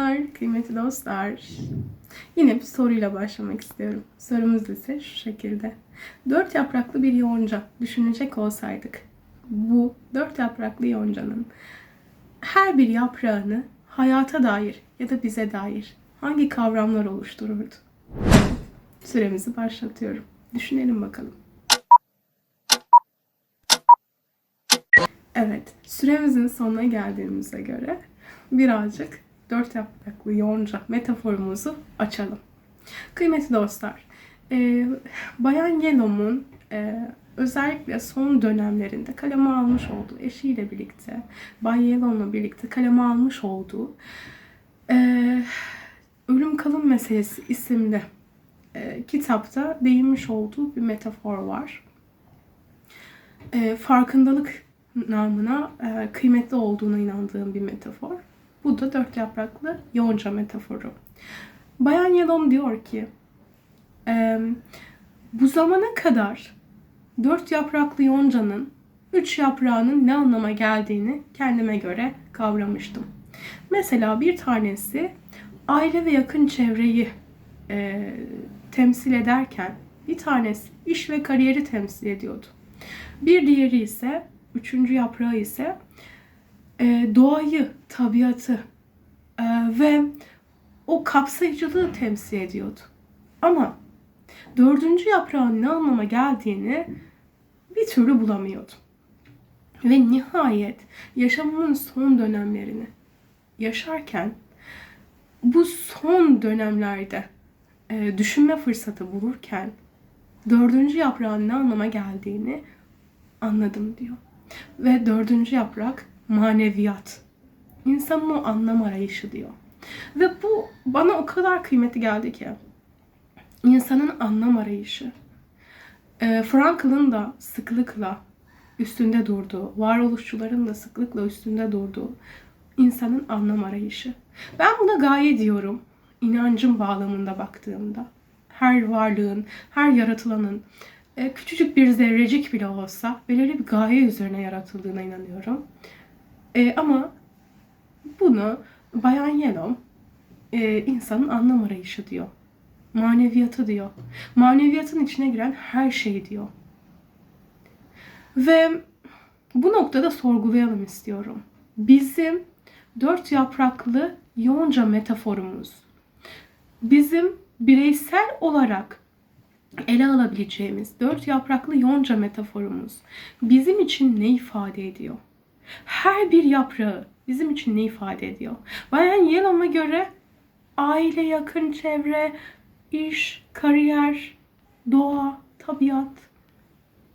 Merhabalar kıymetli dostlar. Yine bir soruyla başlamak istiyorum. Sorumuz ise şu şekilde. Dört yapraklı bir yonca düşünecek olsaydık bu dört yapraklı yoncanın her bir yaprağını hayata dair ya da bize dair hangi kavramlar oluştururdu? Süremizi başlatıyorum. Düşünelim bakalım. Evet, süremizin sonuna geldiğimize göre birazcık dört yapraklı yonca metaforumuzu açalım. Kıymetli dostlar, e, Bayan Yellow'un e, özellikle son dönemlerinde kaleme almış olduğu eşiyle birlikte, Bay Yellow'la birlikte kaleme almış olduğu e, Ölüm Kalım Meselesi isimli e, kitapta değinmiş olduğu bir metafor var. E, farkındalık namına e, kıymetli olduğuna inandığım bir metafor. Bu da dört yapraklı yonca metaforu. Bayan Yelom diyor ki e, bu zamana kadar dört yapraklı yoncanın üç yaprağının ne anlama geldiğini kendime göre kavramıştım. Mesela bir tanesi aile ve yakın çevreyi e, temsil ederken bir tanesi iş ve kariyeri temsil ediyordu. Bir diğeri ise, üçüncü yaprağı ise e, doğayı, tabiatı e, ve o kapsayıcılığı temsil ediyordu. Ama dördüncü yaprağın ne anlama geldiğini bir türlü bulamıyordum. Ve nihayet yaşamımın son dönemlerini yaşarken bu son dönemlerde e, düşünme fırsatı bulurken dördüncü yaprağın ne anlama geldiğini anladım diyor. Ve dördüncü yaprak maneviyat. İnsanın o anlam arayışı diyor. Ve bu bana o kadar kıymetli geldi ki. İnsanın anlam arayışı. E, Frankl'ın da sıklıkla üstünde durduğu, varoluşçuların da sıklıkla üstünde durduğu insanın anlam arayışı. Ben buna gaye diyorum. inancım bağlamında baktığımda. Her varlığın, her yaratılanın e, küçücük bir zerrecik bile olsa belirli bir gaye üzerine yaratıldığına inanıyorum. E, ama bunu Bayan Yellow e, insanın anlam arayışı diyor. Maneviyatı diyor. Maneviyatın içine giren her şey diyor. Ve bu noktada sorgulayalım istiyorum. Bizim dört yapraklı yonca metaforumuz bizim bireysel olarak ele alabileceğimiz dört yapraklı yonca metaforumuz bizim için ne ifade ediyor? Her bir yaprağı bizim için ne ifade ediyor? Bayan Yellow'a göre aile, yakın çevre, iş, kariyer, doğa, tabiat,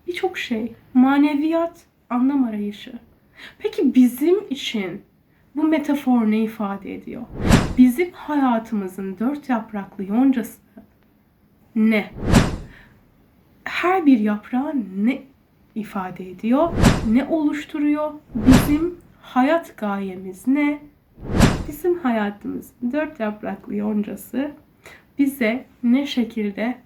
birçok şey, maneviyat, anlam arayışı. Peki bizim için bu metafor ne ifade ediyor? Bizim hayatımızın dört yapraklı yoncası ne? Her bir yaprağı ne ifade ediyor? Ne oluşturuyor? Bizim hayat gayemiz ne? Bizim hayatımız dört yapraklı yoncası bize ne şekilde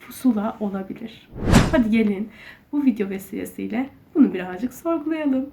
pusula olabilir? Hadi gelin bu video vesilesiyle bunu birazcık sorgulayalım.